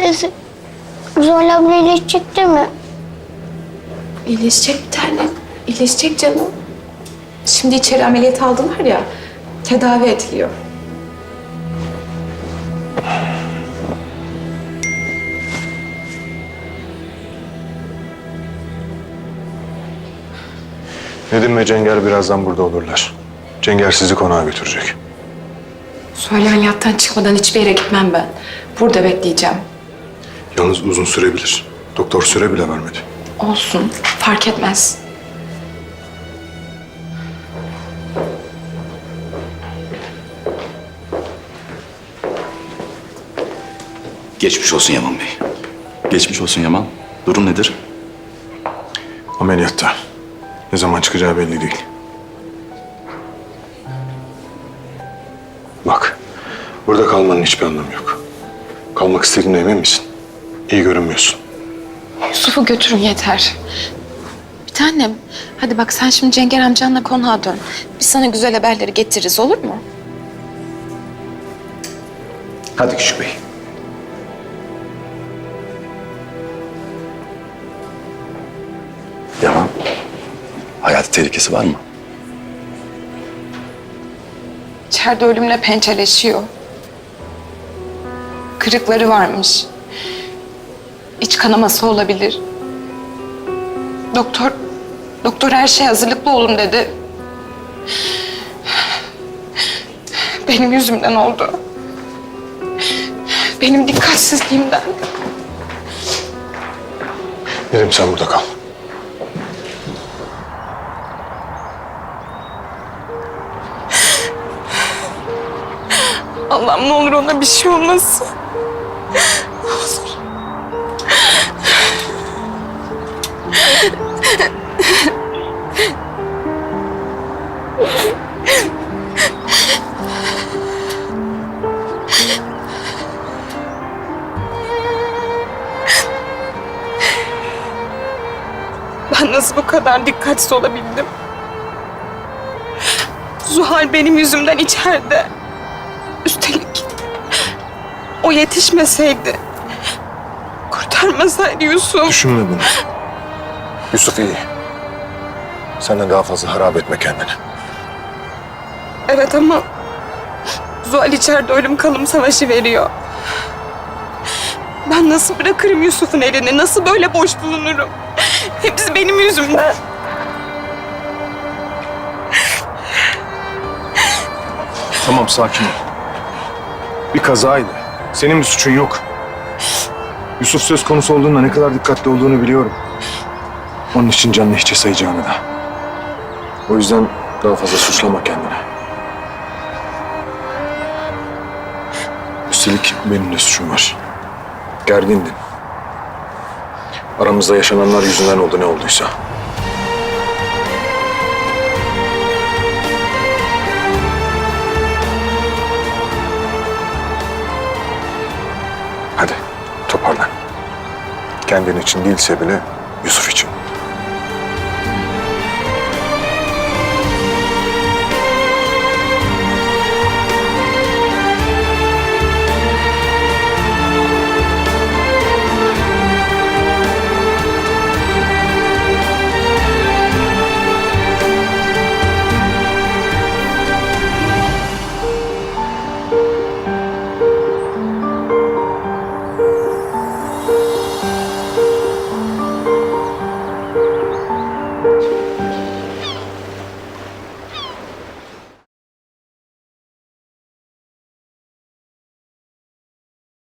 teyze. Zuhal abla iyileşecek değil mi? İyileşecek bir tane. İyileşecek canım. Şimdi içeri ameliyat aldılar ya. Tedavi ediliyor. Nedim ve Cenger birazdan burada olurlar. Cenger sizi konağa götürecek. Söyle ameliyattan çıkmadan hiçbir yere gitmem ben. Burada bekleyeceğim. Yalnız uzun sürebilir. Doktor süre bile vermedi. Olsun. Fark etmez. Geçmiş olsun Yaman Bey. Geçmiş olsun Yaman. Durum nedir? Ameliyatta. Ne zaman çıkacağı belli değil. Bak, burada kalmanın hiçbir anlamı yok. Kalmak istediğine emin misin? İyi görünmüyorsun. Yusuf'u götürün yeter. Bir tanem. Hadi bak sen şimdi Cenger amcanla konağa dön. Biz sana güzel haberleri getiririz olur mu? Hadi küçük bey. Yaman. Hayati tehlikesi var mı? İçeride ölümle pençeleşiyor. Kırıkları varmış. İç kanaması olabilir. Doktor, doktor her şeye hazırlıklı olun dedi. Benim yüzümden oldu. Benim dikkatsizliğimden. Nedim sen burada kal. Allah'ım ne olur ona bir şey olmasın. Ben nasıl bu kadar dikkatsiz olabildim? Zuhal benim yüzümden içeride. Üstelik o yetişmeseydi, kurtarmasaydı Yusuf. Düşünme bunu. Yusuf iyi. Senden daha fazla harap etme kendini. Evet ama Zuhal içeride ölüm kalım savaşı veriyor. Ben nasıl bırakırım Yusuf'un elini? Nasıl böyle boş bulunurum? Hepsi benim yüzümden. Tamam sakin ol. Bir kazaydı. Senin bir suçun yok. Yusuf söz konusu olduğunda ne kadar dikkatli olduğunu biliyorum. Onun için canını hiçe sayacağını da. O yüzden daha fazla suçlama kendini. Üstelik benim de suçum var. Gergindin. Aramızda yaşananlar yüzünden oldu ne olduysa. Hadi toparlan. Kendin için değilse bile Yusuf için.